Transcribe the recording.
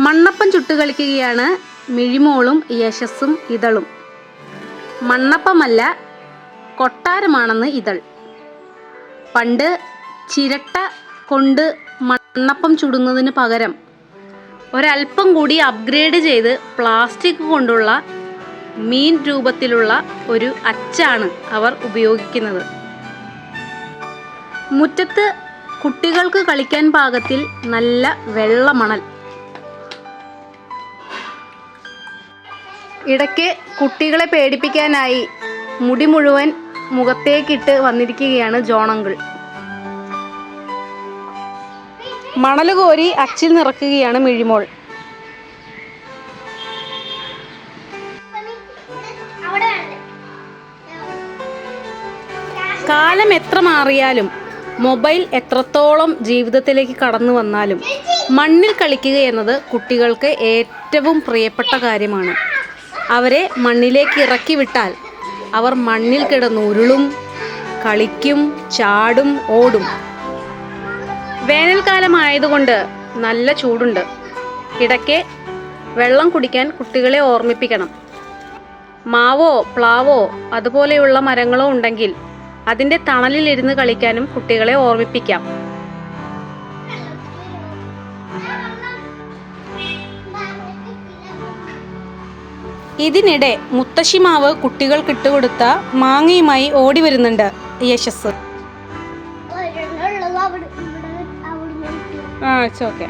മണ്ണപ്പം ചുട്ട് കളിക്കുകയാണ് മിഴിമോളും യശസ്സും ഇതളും. മണ്ണപ്പമല്ല കൊട്ടാരമാണെന്ന് ഇതൾ. പണ്ട് ചിരട്ട കൊണ്ട് മണ്ണപ്പം ചുടുന്നതിന് പകരം ഒരല്പം കൂടി അപ്ഗ്രേഡ് ചെയ്ത് പ്ലാസ്റ്റിക് കൊണ്ടുള്ള മീൻ രൂപത്തിലുള്ള ഒരു അച്ചാണ് അവർ ഉപയോഗിക്കുന്നത്. മുറ്റത്ത് കുട്ടികൾക്ക് കളിക്കാൻ പാകത്തിൽ നല്ല വെള്ള ഇടയ്ക്ക് കുട്ടികളെ പേടിപ്പിക്കാനായി മുടി മുഴുവൻ മുഖത്തേക്കിട്ട് വന്നിരിക്കുകയാണ് ജോണങ്കിൾ മണൽ കോരി അച്ചിൽ നിറക്കുകയാണ് മിഴിമോൾ. കാലം എത്ര മാറിയാലും മൊബൈൽ എത്രത്തോളം ജീവിതത്തിലേക്ക് കടന്നു വന്നാലും മണ്ണിൽ കളിക്കുക എന്നത് കുട്ടികൾക്ക് ഏറ്റവും പ്രിയപ്പെട്ട കാര്യമാണ്. അവരെ മണ്ണിലേക്ക് ഇറക്കി വിട്ടാൽ അവർ മണ്ണിൽ കിടന്ന് ഉരുളും കളിക്കും ചാടും ഓടും. വേനൽക്കാലമായതുകൊണ്ട് നല്ല ചൂടുണ്ട്. ഇടയ്ക്ക് വെള്ളം കുടിക്കാൻ കുട്ടികളെ ഓർമ്മിപ്പിക്കണം. മാവോ പ്ലാവോ അതുപോലെയുള്ള മരങ്ങളോ ഉണ്ടെങ്കിൽ അതിന്റെ തണലിലിരുന്ന് കളിക്കാനും കുട്ടികളെ ഓർമ്മിപ്പിക്കാം. ഇതിനിടെ മുത്തശ്ശിമാവ് കുട്ടികൾക്ക് ഇട്ടുകൊടുത്ത മാങ്ങയുമായി ഓടി വരുന്നുണ്ട് യശസ്. ആ ഇറ്റ്സ് ഓക്കെ